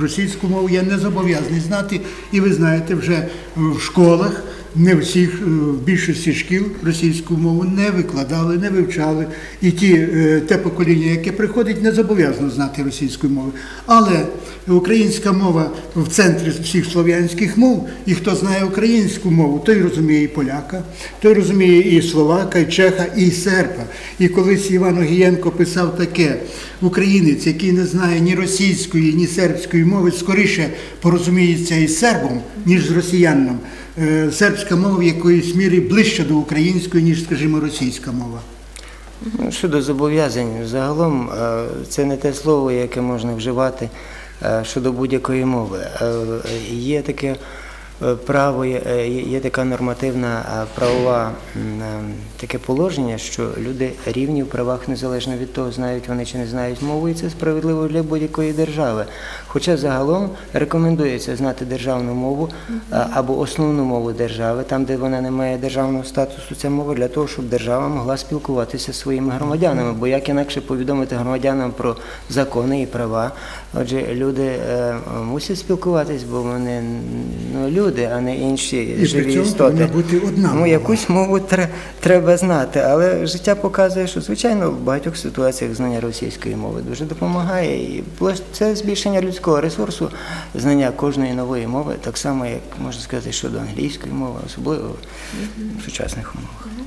Російську мову я не зобов'язаний знати, і ви знаєте, вже в школах, не всіх, е, в більшості шкіл російську мову не викладали, не вивчали. І ті, е, те покоління, яке приходить, не зобов'язано знати російської мови. Але українська мова в центрі всіх слов'янських мов, і хто знає українську мову, той розуміє і поляка, той розуміє і словака, і чеха, і серпа. І колись Іван Огієнко писав таке: українець, який не знає ні російської, ні сербської мови, скоріше порозуміється із сербом, ніж з росіянином. Е, Сербська мова в якоїсь мірі ближче до української, ніж, скажімо, російська мова. Ну, Щодо зобов'язань, загалом е, це не те слово, яке можна вживати е, щодо будь-якої мови. Є таке право, є- е, є така нормативна е, правова е, таке положення, що люди рівні в правах незалежно від того, знають вони чи не знають мову, і це справедливо для будь-якої держави. Хоча загалом рекомендується знати державну мову е, або основну мову держави, там, де вона не має державного статусу, ця мова для того, щоб держава могла спілкуватися зі своїми громадянами. Бо як інакше повідомити громадянам про закони і права? Отже, люди е, мусять спілкуватись, бо вони ну, люди, а не інші і живі цьому істоти. бути одна ну, якусь мову тре- треба знати, але життя показує, що звичайно в багатьох ситуаціях знання російської мови дуже допомагає. І це збільшення людського ресурсу, знання кожної нової мови, так само як можна сказати щодо англійської мови, особливо в сучасних умовах.